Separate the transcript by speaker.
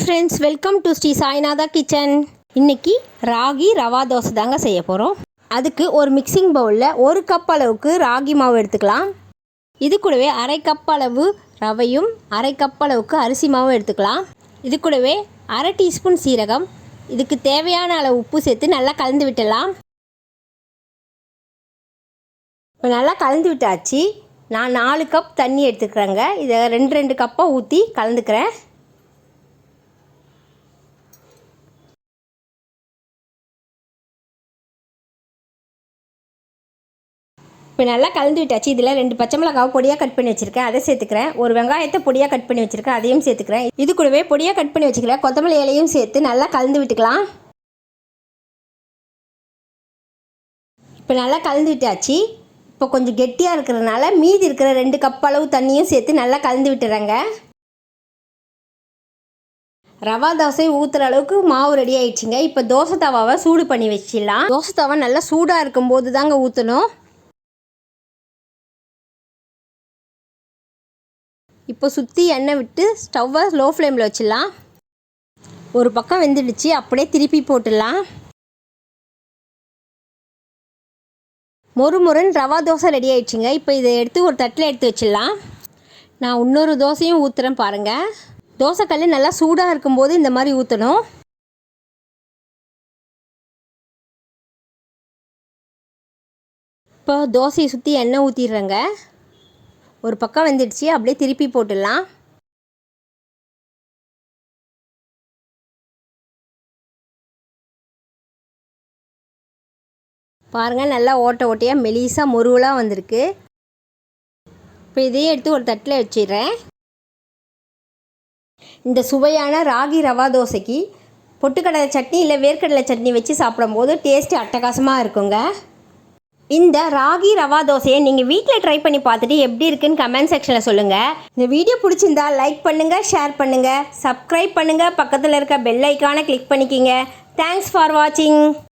Speaker 1: Friends welcome to Sri Sainatha kitchen இன்னைக்கு ராகி ரவா தோசை தாங்க செய்ய போகிறோம் அதுக்கு ஒரு மிக்சிங் பவுலில் ஒரு கப் அளவுக்கு ராகி மாவு எடுத்துக்கலாம். இது கூடவே அரை கப் அளவு ரவையும் அரை கப் அளவுக்கு அரிசி மாவும் எடுத்துக்கலாம். இது கூடவே அரை டீஸ்பூன் சீரகம். இதுக்கு தேவையான அளவு உப்பு சேர்த்து நல்லா கலந்து விட்டுடலாம். இப்போ நல்லா கலந்து விட்டாச்சு. நான் நாலு கப் தண்ணி எடுத்துக்கிறேங்க. இதை ரெண்டு ரெண்டு கப்பாக ஊற்றி கலந்துக்கிறேன். இப்போ நல்லா கலந்து விட்டாச்சு. இதில் ரெண்டு பச்சை மிளகாவை பொடியாக கட் பண்ணி வச்சுருக்கேன். அதை சேர்த்துக்கிறேன். ஒரு வெங்காயத்தை பொடியாக கட் பண்ணி வச்சுருக்கேன். அதையும் சேர்த்துக்கிறேன். இது கூடவே பொடியாக கட் பண்ணி வச்சுக்கிறேன் கொத்தமல்லி இலையும் சேர்த்து நல்லா கலந்து விட்டுக்கலாம். இப்போ நல்லா கலந்து விட்டாச்சு. இப்போ கொஞ்சம் கெட்டியாக இருக்கிறதுனால மீதி இருக்கிற ரெண்டு கப் அளவு தண்ணியும் சேர்த்து நல்லா கலந்து விட்டுறேங்க. ரவா தோசை ஊற்றுற அளவுக்கு மாவு ரெடி ஆயிடுச்சுங்க. இப்போ தோசை தவாவை சூடு பண்ணி வச்சிடலாம். தோசை தவா நல்லா சூடாக இருக்கும்போது தாங்க ஊற்றணும் இப்போ சுற்றி எண்ணெய் விட்டு ஸ்டவ்வை லோ ஃப்ளேமில் வச்சிடலாம். ஒரு பக்கம் வெந்துடுச்சு அப்படியே திருப்பி போட்டுடலாம். மொறு மொறுன்னு ரவா தோசை ரெடி ஆயிடுச்சுங்க. இப்போ இதை எடுத்து ஒரு தட்டில் எடுத்து வச்சிடலாம். நான் இன்னொரு தோசையும் ஊற்றுறேன் பாருங்கள் தோசைக்கல் நல்லா சூடாக இருக்கும்போது இந்த மாதிரி ஊற்றணும் இப்போ தோசையை சுற்றி எண்ணெய் ஊற்றிடுறேங்க ஒரு பக்கம் வந்துடுச்சு அப்படியே திருப்பி போட்டுடலாம். பாருங்கள் நல்லா ஓட்ட ஓட்டையாக மெலிசாக முருவலாக வந்திருக்கு. இப்போ இதையும் எடுத்து ஒரு தட்டில் வச்சிடுறேன். இந்த சுவையான ராகி ரவா தோசைக்கு பொட்டுக்கடலை சட்னி இல்லை வேர்க்கடலை சட்னி வச்சு சாப்பிடும்போது டேஸ்ட்டு அட்டகாசமாக இருக்குங்க. இந்த ராகி ரவா தோசையை நீங்கள் வீட்டில் ட்ரை பண்ணி பார்த்துட்டு எப்படி இருக்குன்னு கமெண்ட் செக்ஷனில் சொல்லுங்கள் இந்த வீடியோ பிடிச்சிருந்தா லைக் பண்ணுங்கள் ஷேர் பண்ணுங்கள் சப்ஸ்கிரைப் பண்ணுங்கள் பக்கத்தில் இருக்க பெல் ஐக்கானை கிளிக் பண்ணிக்கிங்க. தேங்க்ஸ் ஃபார் வாட்சிங்